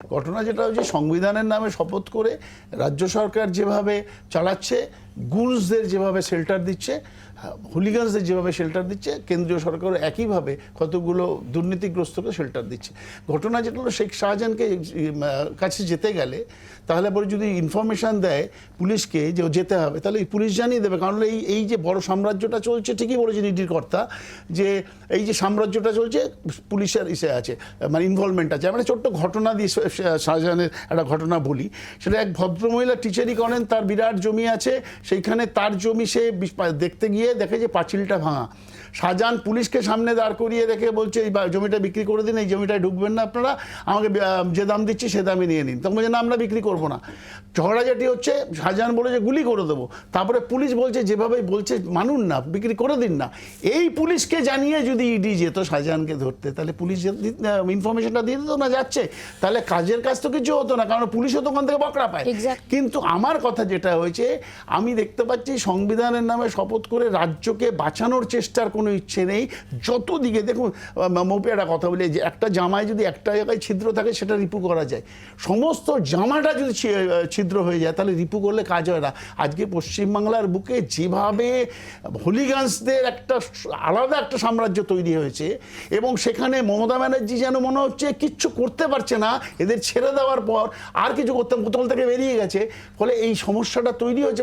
ঘটনা যেটা হচ্ছে সংবিধানের নামে শপথ করে রাজ্য সরকার যেভাবে চালাচ্ছে গুলসদের যেভাবে শেল্টার দিচ্ছে হুলিগানসদের যেভাবে শেল্টার দিচ্ছে, কেন্দ্রীয় সরকার একইভাবে কতগুলো দুর্নীতিগ্রস্তকে শেল্টার দিচ্ছে। ঘটনা যেটা হলো, শেখ শাহজাহানকে কাছে যেতে গেলে তাহলে পরে যদি ইনফরমেশন দেয় পুলিশকে যে যেতে হবে, তাহলে পুলিশ জানিয়ে দেবে। কারণ এই এই যে বড় সাম্রাজ্যটা চলছে, ঠিকই বলেছেন ইডির কর্তা যে এই যে সাম্রাজ্যটা চলছে, পুলিশের ইসে আছে মানে ইনভলভমেন্ট আছে। আমরা ছোট্ট ঘটনা দিয়ে শাহজাহানের একটা ঘটনা বলি। সেটা এক ভদ্রমহিলা টিচারই করেন, তার বিরাট জমি আছে সেইখানে তার জমি সে দেখতে গিয়ে দেখে যে পাঁচিলটা ভাঙা। শাহজাহান পুলিশকে সামনে দাঁড় করিয়ে রেখে বলছে এই জমিটা বিক্রি করে দিন এই জমিটায় ঢুকবেন না আপনারা আমাকে যে দাম দিচ্ছি সে দামে নিয়ে নিন। তখন বলছে না আমরা বিক্রি করব না। ঝগড়াঝাটি হচ্ছে শাহজাহান বলে যে গুলি করে দেবো। তারপরে পুলিশ বলছে যেভাবে বলছে মানুন না বিক্রি করে দিন না। এই পুলিশকে জানিয়ে যদি ইডি যেত শাহজাহানকে ধরতে তাহলে পুলিশ ইনফরমেশনটা দিয়ে দিত না যাচ্ছে? তাহলে কাজের কাজ তো কিছু হতো না কারণ পুলিশও তো ওখান থেকে বকরা পায়. কিন্তু আমার কথা যেটা হয়েছে আমি দেখতে পাচ্ছি সংবিধানের নামে শপথ করে রাজ্যকে বাঁচানোর চেষ্টার কোনো ইচ্ছে নেই। যত দিকে দেখুন মৌপি একটা কথা বলি, যে একটা জামায় যদি একটা জায়গায় ছিদ্র থাকে, সেটা রিপু করা যায়। সমস্ত জামাটা যদি ছিদ্র হয়ে যায়, তাহলে রিপু করলে কাজ হয় না। আজকে পশ্চিমবাংলার বুকে যেভাবে হলিগান্সদের একটা আলাদা একটা সাম্রাজ্য তৈরি হয়েছে, এবং সেখানে মমতা ব্যানার্জি যেন মনে হচ্ছে কিচ্ছু করতে পারছে না, এদের ছেড়ে দেওয়ার পর আর কিছু করতে বোতল থেকে বেরিয়ে গেছে, ফলে এই সমস্যাটা তৈরি হয়েছে